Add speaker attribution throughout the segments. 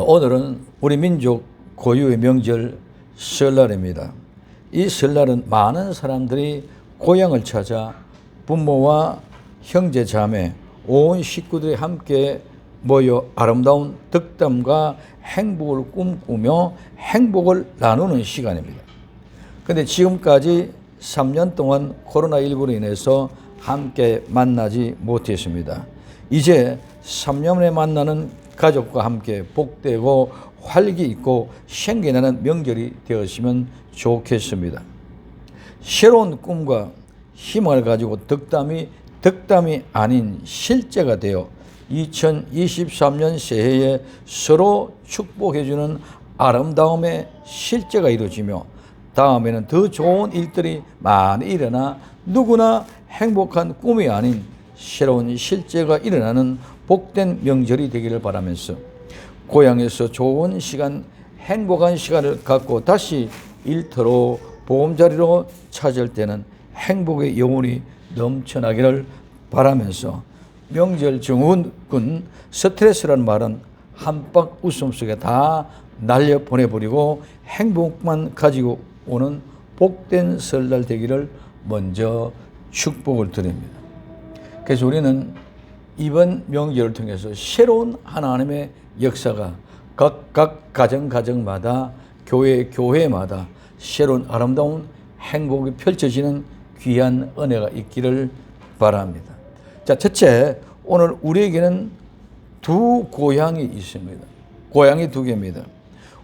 Speaker 1: 오늘은 우리 민족 고유의 명절 설날입니다. 이 설날은 많은 사람들이 고향을 찾아 부모와 형제 자매 온 식구들이 함께 모여 아름다운 덕담과 행복을 꿈꾸며 행복을 나누는 시간입니다. 근데 지금까지 3년 동안 코로나19로 인해서 함께 만나지 못했습니다. 이제 3년 만에 만나는 가족과 함께 복되고 활기 있고 생기나는 명절이 되었으면 좋겠습니다. 새로운 꿈과 희망을 가지고 덕담이 덕담이 아닌 실제가 되어 2023년 새해에 서로 축복해주는 아름다움의 실제가 이루어지며 다음에는 더 좋은 일들이 많이 일어나 누구나 행복한 꿈이 아닌 새로운 실제가 일어나는 복된 명절이 되기를 바라면서 고향에서 좋은 시간, 행복한 시간을 갖고 다시 일터로 보험자리로 찾을 때는 행복의 영혼이 넘쳐나기를 바라면서 명절 증후군 스트레스라는 말은 한박 웃음 속에 다 날려 보내버리고 행복만 가지고 오는 복된 설날 되기를 먼저 축복을 드립니다. 그래서 우리는 이번 명절을 통해서 새로운 하나님의 역사가 각, 각 가정 가정마다 교회 교회마다 새로운 아름다운 행복이 펼쳐지는 귀한 은혜가 있기를 바랍니다. 자, 첫째, 오늘 우리에게는 두 고향이 있습니다. 고향이 두 개입니다.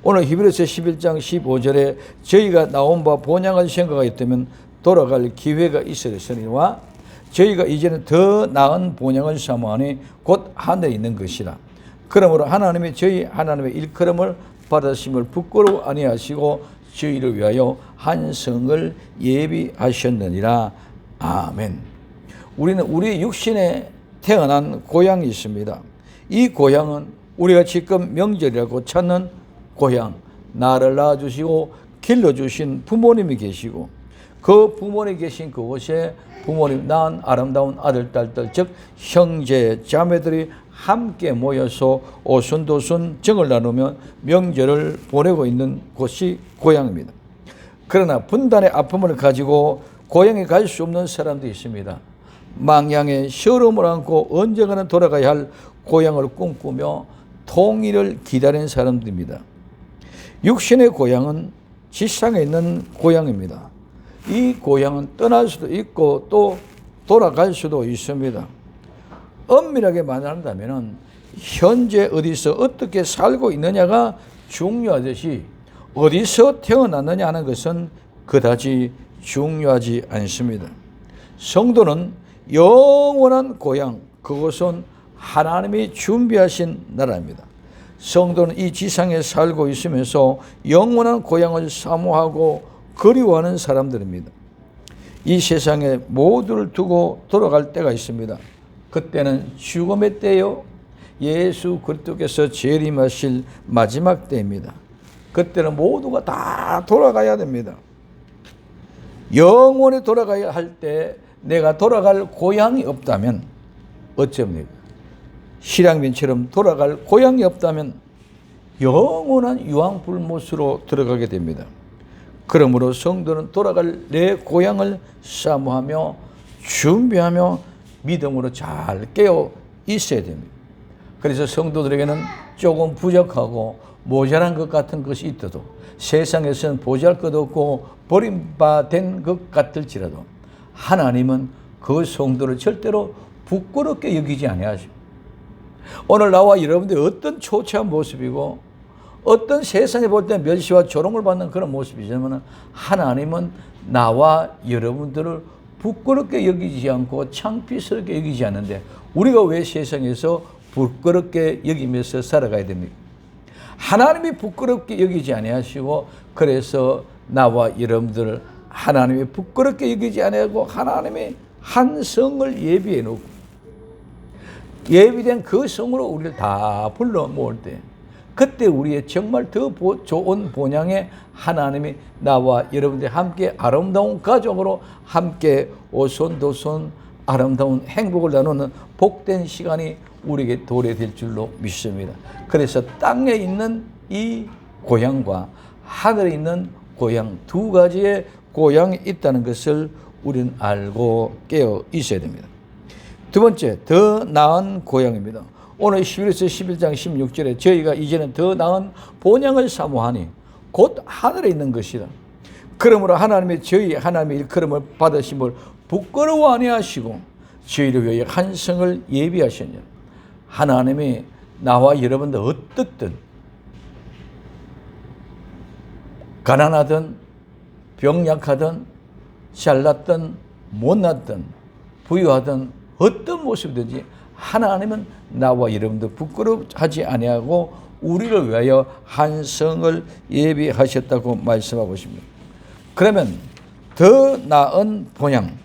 Speaker 1: 오늘 히브리서 11장 15절에 저희가 나온 바 본향을 생각하였다면 돌아갈 기회가 있었으니와 저희가 이제는 더 나은 본향을 사모하니 곧 하늘에 있는 것이라. 그러므로 하나님이 저희 하나님의 일컬음을 받으심을 부끄러워 아니하시고 저희를 위하여 한 성을 예비하셨느니라. 아멘. 우리는 우리 육신에 태어난 고향이 있습니다. 이 고향은 우리가 지금 명절이라고 찾는 고향, 나를 낳아주시고 길러주신 부모님이 계시고 그 부모님 계신 그곳에 부모님 낳은 아름다운 아들, 딸들, 즉 형제, 자매들이 함께 모여서 오순도순 정을 나누며 명절을 보내고 있는 곳이 고향입니다. 그러나 분단의 아픔을 가지고 고향에 갈 수 없는 사람도 있습니다. 망량의 시름을 안고 언젠가는 돌아가야 할 고향을 꿈꾸며 통일을 기다리는 사람들입니다. 육신의 고향은 지상에 있는 고향입니다. 이 고향은 떠날 수도 있고 또 돌아갈 수도 있습니다. 엄밀하게 말한다면 현재 어디서 어떻게 살고 있느냐가 중요하듯이 어디서 태어났느냐 하는 것은 그다지 중요하지 않습니다. 성도는 영원한 고향, 그곳은 하나님이 준비하신 나라입니다. 성도는 이 지상에 살고 있으면서 영원한 고향을 사모하고 그리워하는 사람들입니다. 이 세상에 모두를 두고 돌아갈 때가 있습니다. 그때는 죽음의 때요. 예수 그리스도께서 재림하실 마지막 때입니다. 그때는 모두가 다 돌아가야 됩니다. 영원히 돌아가야 할 때 내가 돌아갈 고향이 없다면 어쩝니까? 실향민처럼 돌아갈 고향이 없다면 영원한 유황불못으로 들어가게 됩니다. 그러므로 성도는 돌아갈 내 고향을 사모하며 준비하며 믿음으로 잘 깨어 있어야 됩니다. 그래서 성도들에게는 조금 부족하고 모자란 것 같은 것이 있어도 세상에서는 보잘 것 없고 버림받은 것 같을지라도 하나님은 그 성도를 절대로 부끄럽게 여기지 아니하십니다. 오늘 나와 여러분들이 어떤 초췌한 모습이고 어떤 세상에 볼 때 멸시와 조롱을 받는 그런 모습이지만 하나님은 나와 여러분들을 부끄럽게 여기지 않고 창피스럽게 여기지 않는데 우리가 왜 세상에서 부끄럽게 여기면서 살아가야 됩니까? 하나님이 부끄럽게 여기지 아니하시고 그래서 나와 여러분들을 하나님이 부끄럽게 여기지 아니하고 하나님이 한 성을 예비해 놓고 예비된 그 성으로 우리를 다 불러 모을 때 그때 우리의 정말 더 좋은 본향의 하나님이 나와 여러분들 함께 아름다운 가족으로 함께 오손도손 아름다운 행복을 나누는 복된 시간이 우리에게 도래될 줄로 믿습니다. 그래서 땅에 있는 이 고향과 하늘에 있는 고향 두 가지의 고향이 있다는 것을 우리는 알고 깨어 있어야 됩니다. 두 번째, 더 나은 고향입니다. 오늘 11에서 11장 16절에 저희가 이제는 더 나은 본향을 사모하니 곧 하늘에 있는 것이다. 그러므로 하나님의 저희 하나님의 일컬음을 받으심을 부끄러워 아니하시고 저희를 위하여 한 성을 예비하셨냐. 하나님이 나와 여러분들 어떻든 가난하든 병약하든 잘났든 못났든 부유하든 어떤 모습이든지 하나님은 나와 여러분들 부끄러워하지 아니하고 우리를 위하여 한 성을 예비하셨다고 말씀하고 있습니다. 그러면 더 나은 본향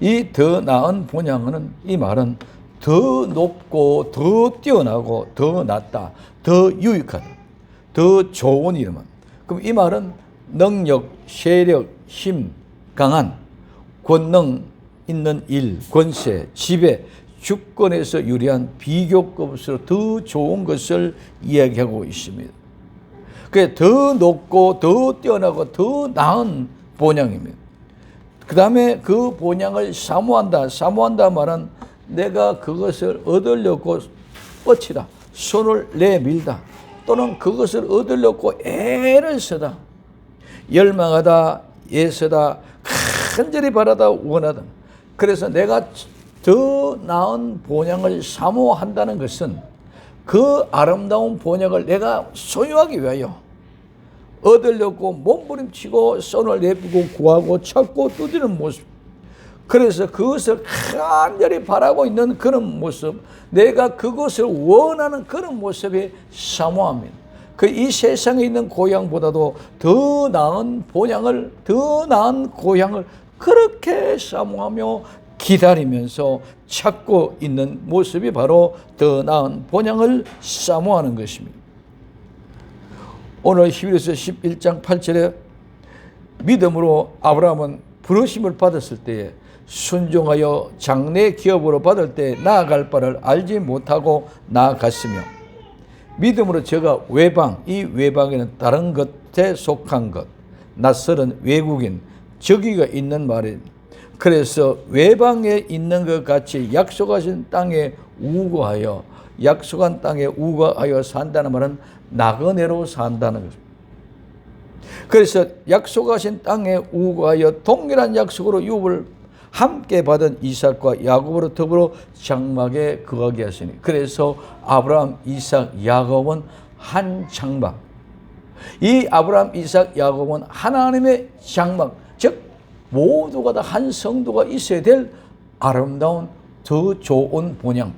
Speaker 1: 이 더 나은 본향은 이 말은 더 높고 더 뛰어나고 더 낫다 더 유익하다 더 좋은 이름은 그럼 이 말은 능력, 세력, 힘, 강한, 권능 있는 일, 권세, 지배, 주권에서 유리한 비교급으로 더 좋은 것을 이야기하고 있습니다. 그게 더 높고 더 뛰어나고 더 나은 본향입니다. 그 다음에 그 본향을 사모한다. 사모한다 말은 내가 그것을 얻으려고 뻗치다. 손을 내밀다. 또는 그것을 얻으려고 애를 쓰다. 열망하다, 애쓰다, 간절히 바라다, 원하다. 그래서 내가 더 나은 본향을 사모한다는 것은 그 아름다운 본향을 내가 소유하기 위하여 얻으려고 몸부림치고 손을 내밀고 구하고 찾고 두드리는 모습. 그래서 그것을 간절히 바라고 있는 그런 모습, 내가 그것을 원하는 그런 모습이 사모합니다. 그 이 세상에 있는 고향보다도 더 나은 본향을, 더 나은 고향을 그렇게 사모하며 기다리면서 찾고 있는 모습이 바로 더 나은 본향을 사모하는 것입니다. 오늘 히브리서 11장 8절에 믿음으로 아브라함은 부르심을 받았을 때에 순종하여 장래 기업으로 받을 때 나아갈 바를 알지 못하고 나아갔으며 믿음으로 저가 외방 이 외방에는 다른 것에 속한 것 낯설은 외국인 저기가 있는 말이 그래서 외방에 있는 것 같이 약속하신 땅에 우거하여 약속한 땅에 우거하여 산다는 말은 나그네로 산다는 것입니다. 그래서 약속하신 땅에 우거하여 동일한 약속으로 유업을 함께 받은 이삭과 야곱으로 더불어 장막에 거하게 하시니 그래서 아브라함, 이삭, 야곱은 한 장막. 이 아브라함, 이삭, 야곱은 하나님의 장막, 즉 모두가 다 한 성도가 있어야 될 아름다운 더 좋은 본향.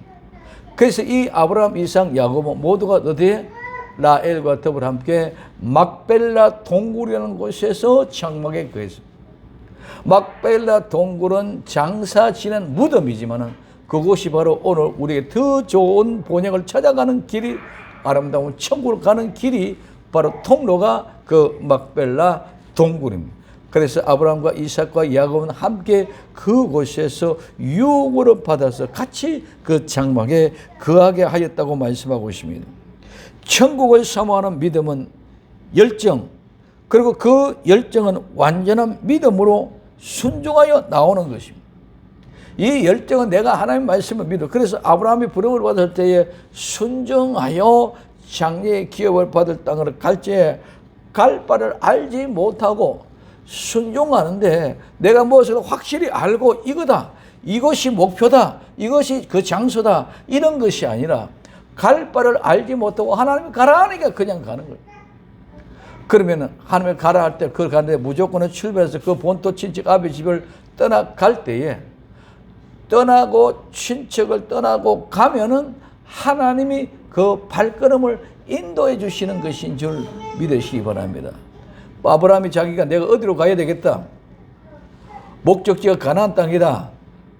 Speaker 1: 그래서 이 아브라함, 이삭, 야곱은 모두가 어디에 라엘과 더불어 함께 막벨라 동굴이라는 곳에서 장막에 거했습니다. 막벨라 동굴은 장사 지낸 무덤이지만은 그곳이 바로 오늘 우리에게 더 좋은 본향을 찾아가는 길이 아름다운 천국을 가는 길이 바로 통로가 그 막벨라 동굴입니다. 그래서 아브라함과 이삭과 야곱은 함께 그곳에서 유혹으로 받아서 같이 그 장막에 거하게 하였다고 말씀하고 있습니다. 천국을 사모하는 믿음은 열정, 그리고 그 열정은 완전한 믿음으로 순종하여 나오는 것입니다. 이 열정은 내가 하나님 말씀을 믿어. 그래서 아브라함이 부름을 받을 때에 순종하여 장래의 기업을 받을 땅으로 갈지에 갈 바를 알지 못하고 순종하는데 내가 무엇을 확실히 알고 이거다. 이것이 목표다. 이것이 그 장소다. 이런 것이 아니라 갈 바를 알지 못하고 하나님이 가라 하니까 그냥 가는 거예요. 그러면 하나님이 가라 할 때 그걸 가는데 무조건 출발해서 그 본토 친척 아비 집을 떠나갈 때에 떠나고 친척을 떠나고 가면은 하나님이 그 발걸음을 인도해 주시는 것인 줄 믿으시기 바랍니다. 아브라함이 자기가 내가 어디로 가야 되겠다. 목적지가 가나안 땅이다.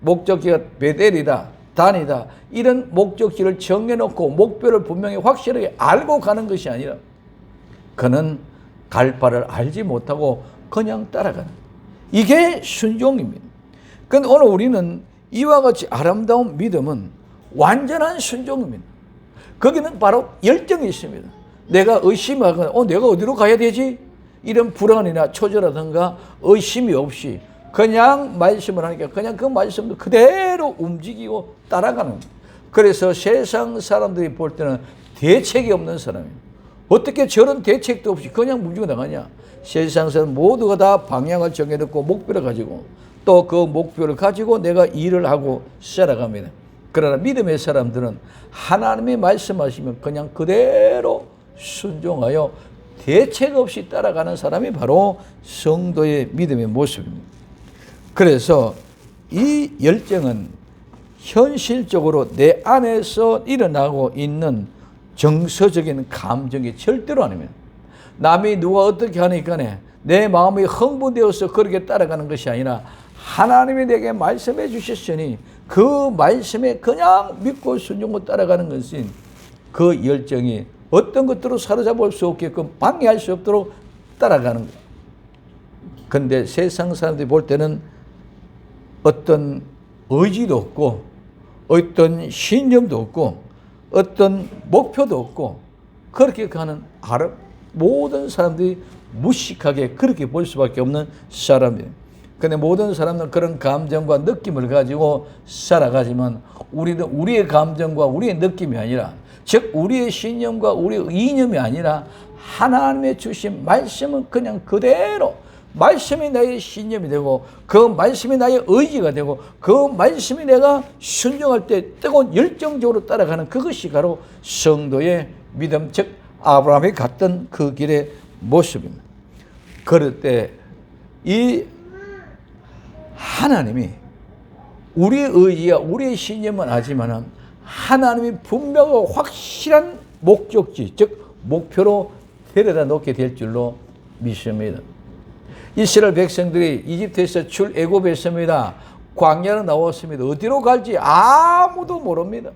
Speaker 1: 목적지가 베델이다. 단이다. 이런 목적지를 정해놓고 목표를 분명히 확실하게 알고 가는 것이 아니라 그는 갈 바를 알지 못하고 그냥 따라가는 이게 순종입니다. 그런데 오늘 우리는 이와 같이 아름다운 믿음은 완전한 순종입니다. 거기는 바로 열정이 있습니다. 내가 의심하거나, 어, 내가 어디로 가야 되지? 이런 불안이나 초조라든가 의심이 없이 그냥 말씀을 하니까 그냥 그 말씀도 그대로 움직이고 따라가는 거예요. 그래서 세상 사람들이 볼 때는 대책이 없는 사람이에요. 어떻게 저런 대책도 없이 그냥 뭉치고 나가냐? 세상 사람 모두가 다 방향을 정해놓고 목표를 가지고 또 그 목표를 가지고 내가 일을 하고 살아갑니다. 그러나 믿음의 사람들은 하나님이 말씀하시면 그냥 그대로 순종하여 대책 없이 따라가는 사람이 바로 성도의 믿음의 모습입니다. 그래서 이 열정은 현실적으로 내 안에서 일어나고 있는 정서적인 감정이 절대로 아닙니다. 남이 누가 어떻게 하니까 내 마음이 흥분되어서 그렇게 따라가는 것이 아니라 하나님이 내게 말씀해 주셨으니 그 말씀에 그냥 믿고 순종하고 따라가는 것인 그 열정이 어떤 것들로 사로잡을 수 없게끔 방해할 수 없도록 따라가는 거예요. 근데 세상 사람들이 볼 때는 어떤 의지도 없고 어떤 신념도 없고 어떤 목표도 없고 그렇게 가는 아름 모든 사람들이 무식하게 그렇게 볼 수밖에 없는 사람이에요. 근데 모든 사람들은 그런 감정과 느낌을 가지고 살아가지만 우리는 우리의 감정과 우리의 느낌이 아니라 즉 우리의 신념과 우리의 이념이 아니라 하나님의 주신 말씀은 그냥 그대로 말씀이 나의 신념이 되고 그 말씀이 나의 의지가 되고 그 말씀이 내가 순종할 때 뜨거운 열정적으로 따라가는 그것이 바로 성도의 믿음 즉 아브라함이 갔던 그 길의 모습입니다. 그럴 때 이 하나님이 우리의 의지와 우리의 신념은 하지만 하나님이 분명하고 확실한 목적지 즉 목표로 데려다 놓게 될 줄로 믿습니다. 이스라엘 백성들이 이집트에서 출애굽했습니다. 광야로 나왔습니다. 어디로 갈지 아무도 모릅니다.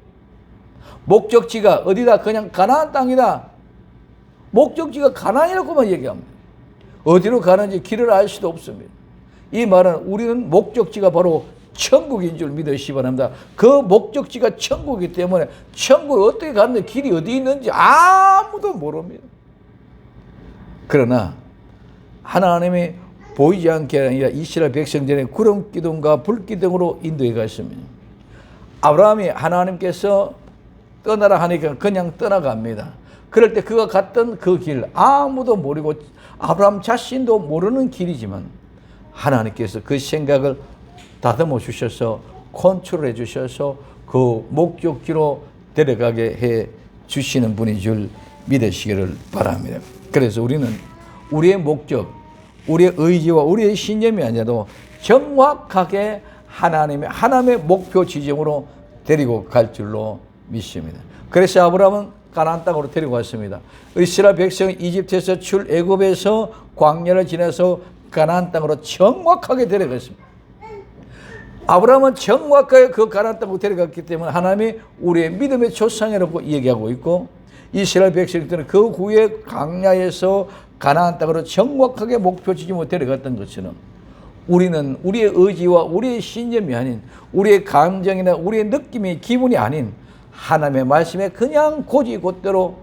Speaker 1: 목적지가 어디다 그냥 가나안 땅이다. 목적지가 가나안이라고만 얘기합니다. 어디로 가는지 길을 알 수도 없습니다. 이 말은 우리는 목적지가 바로 천국인 줄 믿으시 바랍니다. 그 목적지가 천국이기 때문에 천국에 어떻게 가는지 길이 어디 있는지 아무도 모릅니다. 그러나 하나님이 보이지 않게 아니라 이스라엘 백성들의 구름 기둥과 불 기둥으로 인도해 갔습니다. 아브라함이 하나님께서 떠나라 하니까 그냥 떠나갑니다. 그럴 때 그가 갔던 그 길 아무도 모르고 아브라함 자신도 모르는 길이지만 하나님께서 그 생각을 다듬어 주셔서 컨트롤해 주셔서 그 목적지로 데려가게 해 주시는 분인 줄 믿으시기를 바랍니다. 그래서 우리는 우리의 목적, 우리의 의지와 우리의 신념이 아니라도 정확하게 하나님의 하나님의 목표 지점으로 데리고 갈 줄로 믿습니다. 그래서 아브라함은 가나안 땅으로 데리고 갔습니다. 이스라엘 백성이 이집트에서 출애굽에서 광야를 지나서 가나안 땅으로 정확하게 데려갔습니다. 아브라함은 정확하게 그 가나안 땅으로 데려갔기 때문에 하나님이 우리의 믿음의 조상이라고 얘기하고 있고 이스라엘 백성들은 그 후에 광야에서 가나안 땅으로 정확하게 목표 지점으로 데려갔던 것처럼 우리는 우리의 의지와 우리의 신념이 아닌 우리의 감정이나 우리의 느낌이 기분이 아닌 하나님의 말씀에 그냥 고지곧대로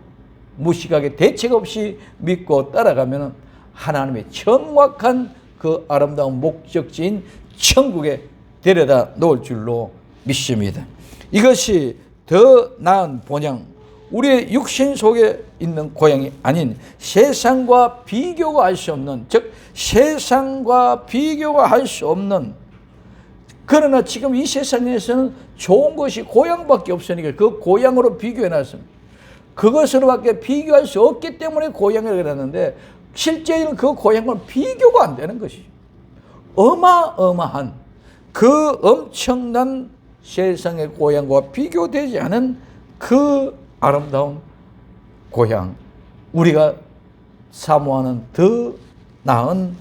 Speaker 1: 무식하게 대책 없이 믿고 따라가면 하나님의 정확한 그 아름다운 목적지인 천국에 데려다 놓을 줄로 믿습니다. 이것이 더 나은 본향, 우리의 육신 속에 있는 고향이 아닌 세상과 비교가 할 수 없는, 즉 세상과 비교가 할 수 없는 그러나 지금 이 세상에서는 좋은 것이 고향밖에 없으니까 그 고향으로 비교해 놨습니다. 그것으로밖에 비교할 수 없기 때문에 고향을 그랬는데 실제는 그 고향은 비교가 안 되는 것이죠. 어마어마한 그 엄청난 세상의 고향과 비교되지 않은 그 아름다운 고향, 우리가 사모하는 더 나은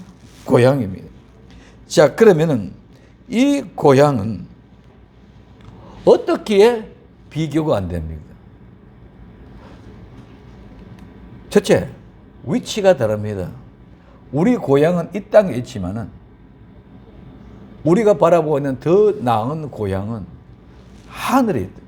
Speaker 1: 고향입니다. 자, 그러면은 이 고향은 어떻게 비교가 안 됩니까? 첫째, 위치가 다릅니다. 우리 고향은 이 땅에 있지만은 우리가 바라보고 있는 더 나은 고향은 하늘에 있다.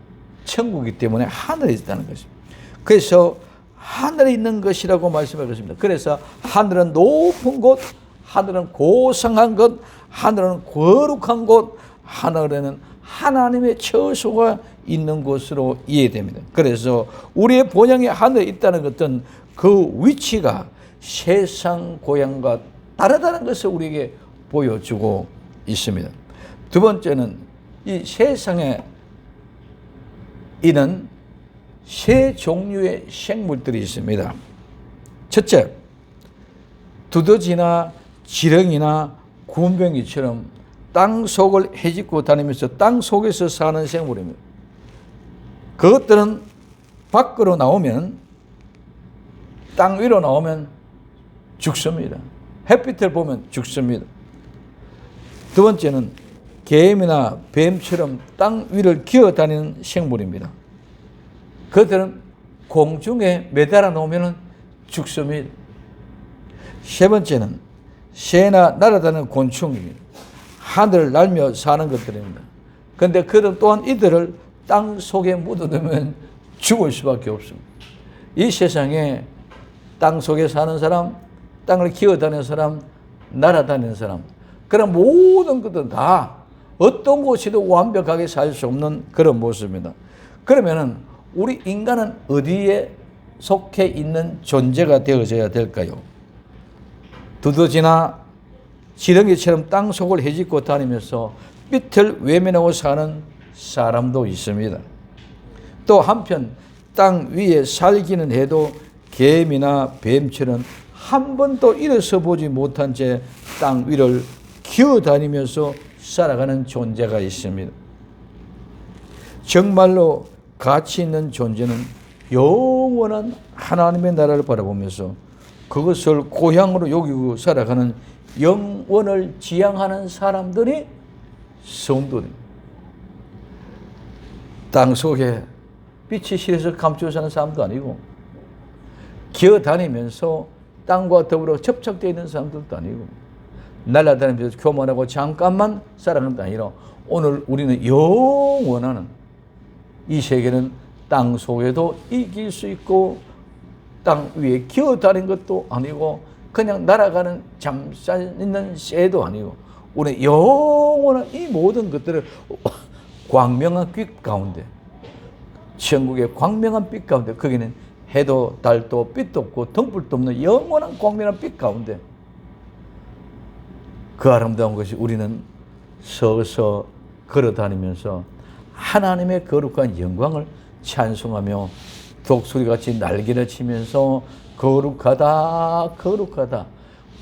Speaker 1: 천국이기 때문에 하늘에 있다는 것입니다. 그래서 하늘에 있는 것이라고 말씀할 것입니다. 그래서 하늘은 높은 곳, 하늘은 고상한 것, 하늘은 거룩한 곳, 하늘에는 하나님의 처소가 있는 곳으로 이해됩니다. 그래서 우리의 본향이 하늘에 있다는 것은 그 위치가 세상 고향과 다르다는 것을 우리에게 보여주고 있습니다. 두 번째는 이 세상에 있는 세 종류의 생물들이 있습니다. 첫째, 두더지나 지렁이나 군뱅이처럼 땅 속을 헤집고 다니면서 땅 속에서 사는 생물입니다. 그것들은 밖으로 나오면 땅 위로 나오면 죽습니다. 햇빛을 보면 죽습니다. 두 번째는 개미나 뱀처럼 땅 위를 기어 다니는 생물입니다. 그들은 공중에 매달아 놓으면 죽습니다. 세 번째는 새나 날아다니는 곤충입니다. 하늘을 날며 사는 것들입니다. 그런데 그들 또한 이들을 땅 속에 묻어두면 죽을 수밖에 없습니다. 이 세상에 땅 속에 사는 사람, 땅을 기어다니는 사람, 날아다니는 사람, 그런 모든 것들은 다 어떤 곳에도 완벽하게 살 수 없는 그런 모습입니다. 그러면은 우리 인간은 어디에 속해 있는 존재가 되어져야 될까요? 두더지나 지렁이처럼 땅 속을 헤집고 다니면서 빛을 외면하고 사는 사람도 있습니다. 또 한편 땅 위에 살기는 해도 개미나 뱀처럼 한 번도 일어서 보지 못한 채 땅 위를 기어 다니면서 살아가는 존재가 있습니다. 정말로 가치 있는 존재는 영원한 하나님의 나라를 바라보면서 그것을 고향으로 여기고 살아가는 영원을 지향하는 사람들이 성도입니다. 땅 속에 빛이 실에서 감추어 사는 사람도 아니고 기어 다니면서 땅과 더불어 접착되어 있는 사람들도 아니고 날아다니면서 교만하고 잠깐만 살아가는 게 아니라 오늘 우리는 영원한 이 세계는 땅 속에도 이길 수 있고 땅 위에 기어 다니는 것도 아니고 그냥 날아가는 잠잘 있는 새도 아니고 우리 영원한 이 모든 것들을 광명한 빛 가운데 천국의 광명한 빛 가운데 거기는 해도 달도 빛도 없고 등불도 없는 영원한 광명한 빛 가운데 그 아름다운 것이 우리는 서서 걸어 다니면서 하나님의 거룩한 영광을 찬송하며 독수리 같이 날개를 치면서 거룩하다, 거룩하다,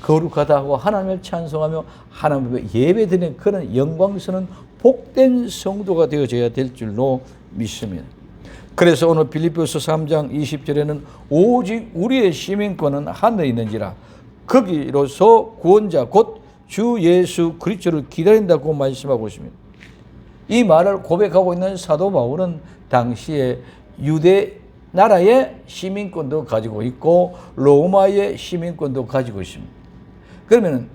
Speaker 1: 거룩하다 하고 하나님을 찬송하며 하나님의 예배드리는 그런 영광스러운 복된 성도가 되어져야 될 줄로 믿습니다. 그래서 오늘 빌립보서 3장 20절에는 오직 우리의 시민권은 하늘에 있는지라 거기로서 구원자 곧 주 예수 그리스도를 기다린다고 말씀하고 있습니다. 이 말을 고백하고 있는 사도 바울은 당시에 유대 나라의 시민권도 가지고 있고 로마의 시민권도 가지고 있습니다. 그러면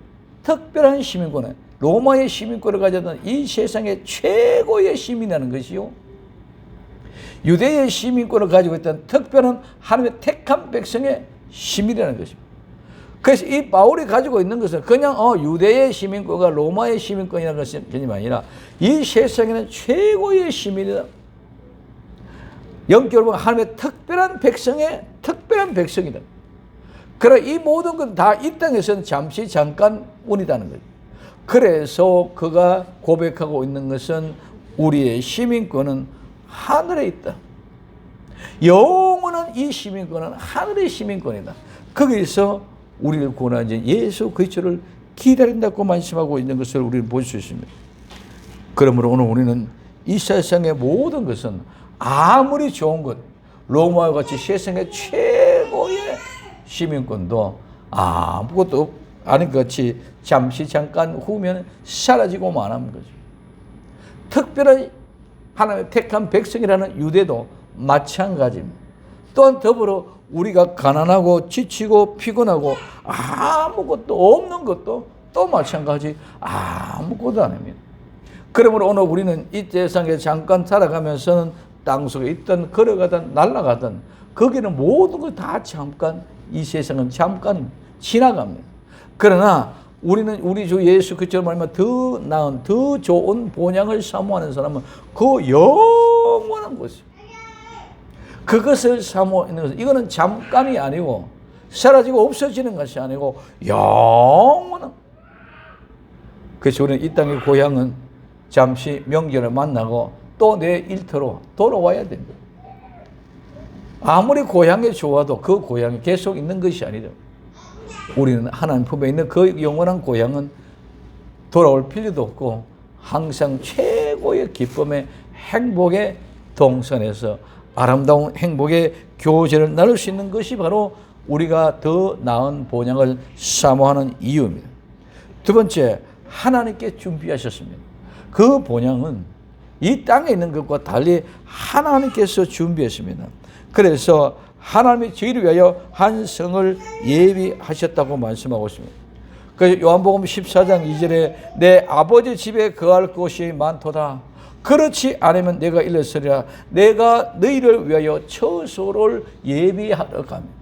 Speaker 1: 특별한 시민권은 로마의 시민권을 가졌던 이 세상의 최고의 시민이라는 것이요. 유대의 시민권을 가지고 있던 특별한 하나님의 택한 백성의 시민이라는 것입니다. 그래서 이 바울이 가지고 있는 것은 그냥 어, 유대의 시민권과 로마의 시민권이라는 것이 아니라 이 세상에는 최고의 시민이다. 영적으로 보면 하나님의 특별한 백성의 특별한 백성이다. 그래 이 모든 건 다 이 땅에서는 잠시 잠깐 운이다는 거죠. 그래서 그가 고백하고 있는 것은 우리의 시민권은 하늘에 있다. 영원한 이 시민권은 하늘의 시민권이다. 거기서 우리를 구원하신 예수 그리스도를 기다린다고 말씀하고 있는 것을 우리는 볼 수 있습니다. 그러므로 오늘 우리는 이 세상의 모든 것은 아무리 좋은 것, 로마와 같이 세상의 최고의 시민권도 아무것도 아닌 것 같이 잠시 잠깐 후면 사라지고 마는 거죠. 특별히 하나님의 택한 백성이라는 유대도 마찬가지입니다. 또한 더불어 우리가 가난하고 지치고 피곤하고 아무것도 없는 것도 또 마찬가지 아무것도 아닙니다. 그러므로 오늘 우리는 이 세상에 잠깐 살아가면서는 땅 속에 있든 걸어가든 날아가든 거기는 모든 거다 잠깐 이 세상은 잠깐 지나갑니다. 그러나 우리는 우리 주 예수 그처럼 말하면 더 나은 더 좋은 본향을 사모하는 사람은 그 영원한 것이 그것을 사모하는 것 이거는 잠깐이 아니고 사라지고 없어지는 것이 아니고 영원한 그래서 우리는 이 땅의 고향은 잠시 명절을 만나고 또 내 일터로 돌아와야 됩니다. 아무리 고향이 좋아도 그 고향이 계속 있는 것이 아니죠. 우리는 하나님 품에 있는 그 영원한 고향은 돌아올 필요도 없고 항상 최고의 기쁨의 행복의 동선에서 아름다운 행복의 교제를 나눌 수 있는 것이 바로 우리가 더 나은 본향을 사모하는 이유입니다. 두 번째, 하나님께 준비하셨습니다. 그 본향은 이 땅에 있는 것과 달리 하나님께서 준비했습니다. 그래서 하나님이 저희를 위하여 한 성을 예비하셨다고 말씀하고 있습니다. 그 요한복음 14장 2절에 내 아버지 집에 거할 곳이 많도다. 그렇지 않으면 내가 일렀으리라. 내가 너희를 위하여 처소를 예비하러 갑니다.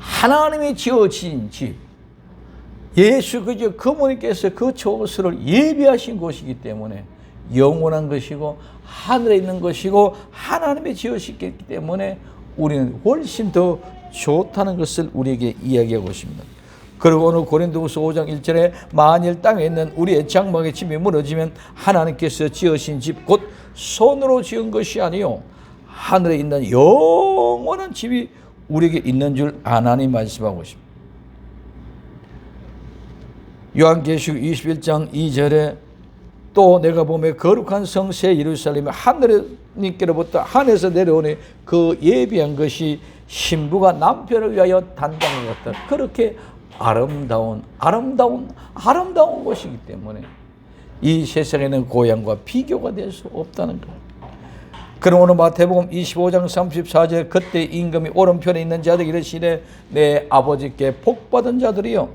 Speaker 1: 하나님이 지어진 집, 예수 그저 그분께서 그 처소를 예비하신 곳이기 때문에 영원한 것이고 하늘에 있는 것이고 하나님이 지으셨기 때문에 우리는 훨씬 더 좋다는 것을 우리에게 이야기하고 있습니다. 그리고 오늘 고린도후서 5장 1절에 만일 땅에 있는 우리의 장막의 집이 무너지면 하나님께서 지으신 집 곧 손으로 지은 것이 아니요 하늘에 있는 영원한 집이 우리에게 있는 줄 아나니 말씀하고 있습니다. 요한계시록 21장 2절에 또 내가 보면 거룩한 성새 예루살렘이 하늘님께로부터 하늘에서 내려오니 그 예비한 것이 신부가 남편을 위하여 단장을 갖다 그렇게 아름다운 아름다운 아름다운 곳이기 때문에 이 세상에는 고향과 비교가 될 수 없다는. 그럼 오늘 마태복음 25장 34절 그때 임금이 오른편에 있는 자들 이르시되 내 아버지께 복받은 자들이요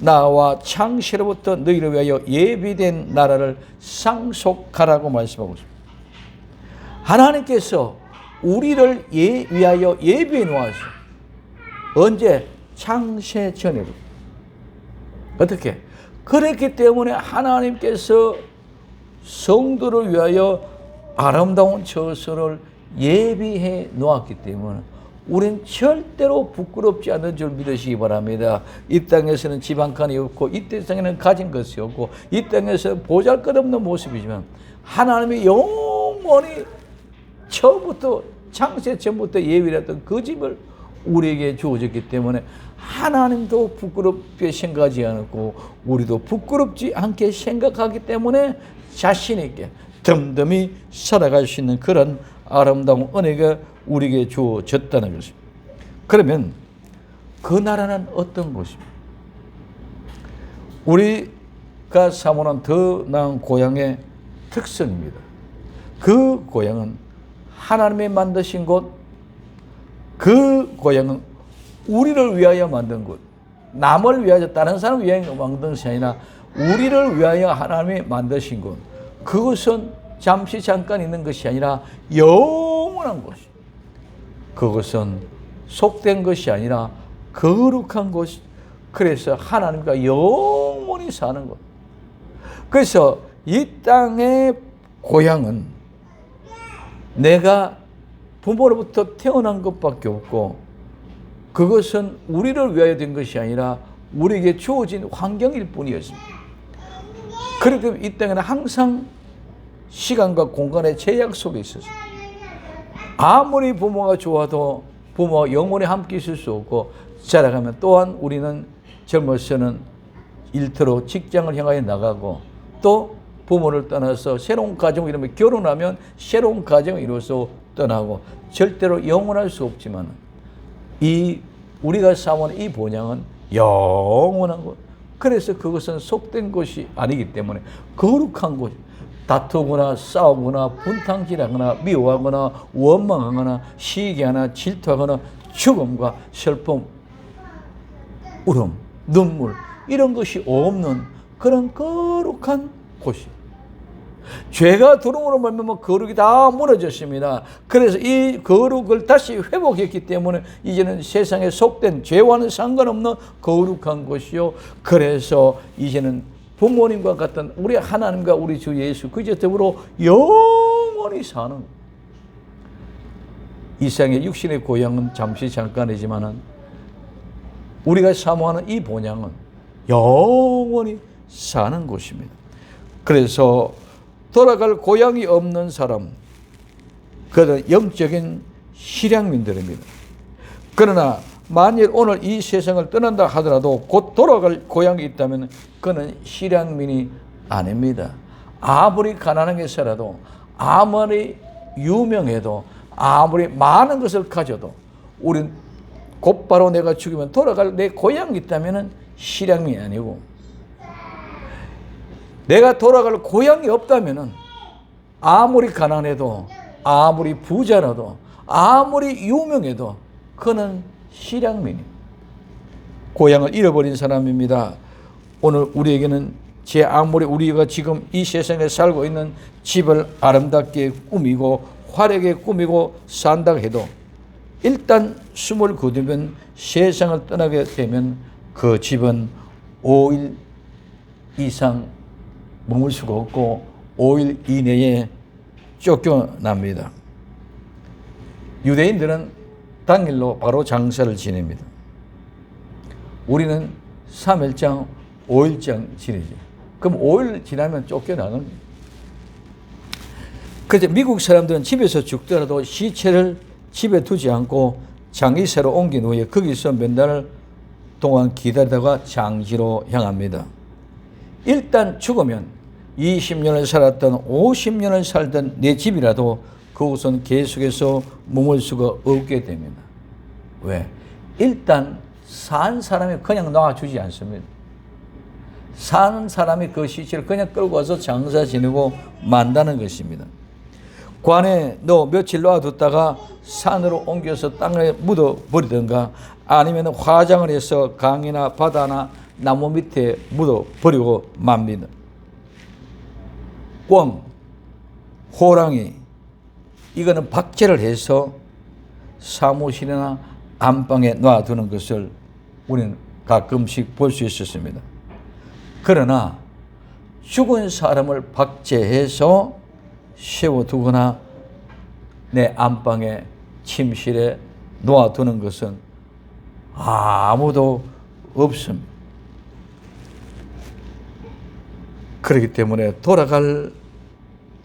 Speaker 1: 나와 창시로부터 너희를 위하여 예비된 나라를 상속하라고 말씀하고 있습니다. 하나님께서 우리를 예, 위하여 예비해 놓았어. 언제? 창세 전에로. 어떻게? 그랬기 때문에 하나님께서 성도를 위하여 아름다운 처소를 예비해 놓았기 때문에 우린 절대로 부끄럽지 않은 줄 믿으시기 바랍니다. 이 땅에서는 집 한 칸이 없고 이 땅에는 가진 것이 없고 이 땅에서 보잘것없는 모습이지만 하나님이 영원히 처음부터 창세 전부터 예비했던 그 집을 우리에게 주어졌기 때문에 하나님도 부끄럽게 생각하지 않았고 우리도 부끄럽지 않게 생각하기 때문에 자신 있게 덤덤히 살아갈 수 있는 그런 아름다운 은혜가 우리에게 주어졌다는 것입니다. 그러면 그 나라는 어떤 곳입니까? 우리가 사모하는 더 나은 고향의 특성입니다. 그 고향은 하나님이 만드신 곳, 그 고향은 우리를 위하여 만든 곳, 남을 위하여 다른 사람을 위하여 만든 것이 아니라 우리를 위하여 하나님이 만드신 곳, 그것은 잠시 잠깐 있는 것이 아니라 영원한 곳. 그것은 속된 것이 아니라 거룩한 곳. 그래서 하나님과 영원히 사는 것. 그래서 이 땅의 고향은 내가 부모로부터 태어난 것밖에 없고 그것은 우리를 위하여 된 것이 아니라 우리에게 주어진 환경일 뿐이었습니다. 그렇기 이 땅에는 항상 시간과 공간의 제약 속에 있어서 아무리 부모가 좋아도 부모와 영원히 함께 있을 수 없고 자라가면 또한 우리는 젊어서는 일터로 직장을 향하여 나가고 또 부모를 떠나서 새로운 가정을 이루면 결혼하면 새로운 가정을 이루어서 떠나고 절대로 영원할 수 없지만 이 우리가 사모하는 이 본향은 영원한 것. 그래서 그것은 속된 것이 아니기 때문에 거룩한 곳. 다투거나 싸우거나 분탕질하거나 미워하거나 원망하거나 시기하거나 질투하거나 죽음과 슬픔, 울음, 눈물 이런 것이 없는 그런 거룩한 곳이. 죄가 들어오는 말면 거룩이 다 무너졌습니다. 그래서 이 거룩을 다시 회복했기 때문에 이제는 세상에 속된 죄와는 상관없는 거룩한 것이요. 그래서 이제는 부모님과 같은 우리 하나님과 우리 주 예수 그저 더불어 영원히 사는 이 세상의 육신의 고향은 잠시 잠깐이지만은 우리가 사모하는 이 본향은 영원히 사는 곳입니다. 그래서 돌아갈 고향이 없는 사람, 그는 영적인 실향민들입니다. 그러나 만일 오늘 이 세상을 떠난다 하더라도 곧 돌아갈 고향이 있다면 그는 실향민이 아닙니다. 아무리 가난하게 살아도 아무리 유명해도 아무리 많은 것을 가져도 우린 곧바로 내가 죽으면 돌아갈 내 고향이 있다면 실향민이 아니고 내가 돌아갈 고향이 없다면 아무리 가난해도 아무리 부자라도 아무리 유명해도 그는 실향민이 고향을 잃어버린 사람입니다. 오늘 우리에게는 제 아무리 우리가 지금 이 세상에 살고 있는 집을 아름답게 꾸미고 화려하게 꾸미고 산다 해도 일단 숨을 거두면 세상을 떠나게 되면 그 집은 5일 이상 머물 수가 없고 5일 이내에 쫓겨납니다. 유대인들은 당일로 바로 장사를 지냅니다. 우리는 3일장, 5일장 지내죠. 그럼 5일 지나면 쫓겨나는 거예요. 그래서 미국 사람들은 집에서 죽더라도 시체를 집에 두지 않고 장기사로 옮긴 후에 거기서 몇달 동안 기다리다가 장지로 향합니다. 일단 죽으면 20년을 살았던 50년을 살던 내 집이라도 그곳은 계속해서 머물 수가 없게 됩니다. 왜? 일단 산 사람이 그냥 놔주지 않습니다. 사는 사람이 그 시체를 그냥 끌고 와서 장사 지내고 만다는 것입니다. 관에 너 며칠 놔뒀다가 산으로 옮겨서 땅에 묻어 버리든가 아니면 화장을 해서 강이나 바다나 나무 밑에 묻어 버리고 맙니다. 꿩, 호랑이 이거는 박제를 해서 사무실이나 안방에 놔두는 것을 우리는 가끔씩 볼 수 있었습니다. 그러나 죽은 사람을 박제해서 세워두거나 내 안방에 침실에 놓아두는 것은 아무도 없습니다. 그렇기 때문에 돌아갈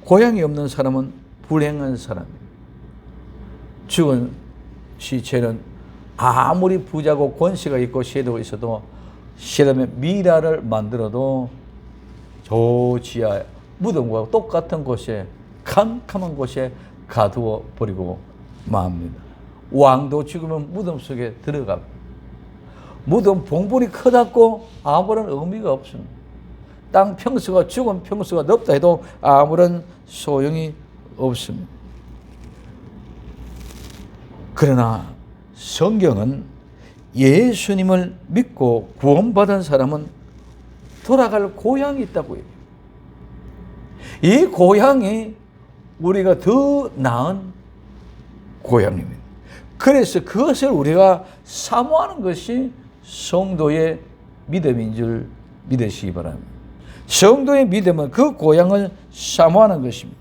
Speaker 1: 고향이 없는 사람은 불행한 사람입니다. 죽은 시체는 아무리 부자고 권세가 있고 섀도가 있어도 섀도에 미라를 만들어도 저 지하 무덤과 똑같은 곳에 캄캄한 곳에 가두어 버리고 맙니다. 왕도 죽으면 무덤 속에 들어갑니다. 무덤 봉분이 크다고 아무런 의미가 없습니다. 땅 평수가 죽은 평수가 넓다 해도 아무런 소용이 없습니다. 그러나 성경은 예수님을 믿고 구원받은 사람은 돌아갈 고향이 있다고 해요. 이 고향이 우리가 더 나은 고향입니다. 그래서 그것을 우리가 사모하는 것이 성도의 믿음인 줄 믿으시기 바랍니다. 성도의 믿음은 그 고향을 사모하는 것입니다.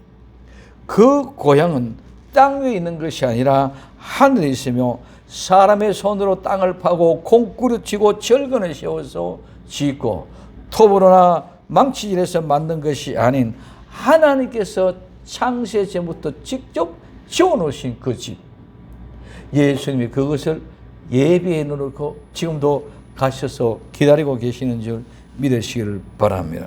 Speaker 1: 그 고향은 땅 위에 있는 것이 아니라 하늘에 있으며 사람의 손으로 땅을 파고 콩구르 치고 절근을 세워서 짓고 톱으로나 망치질해서 만든 것이 아닌 하나님께서 창세 전부터 직접 지어놓으신 그 집. 예수님이 그것을 예비해 놓고 지금도 가셔서 기다리고 계시는 줄 믿으시기를 바랍니다.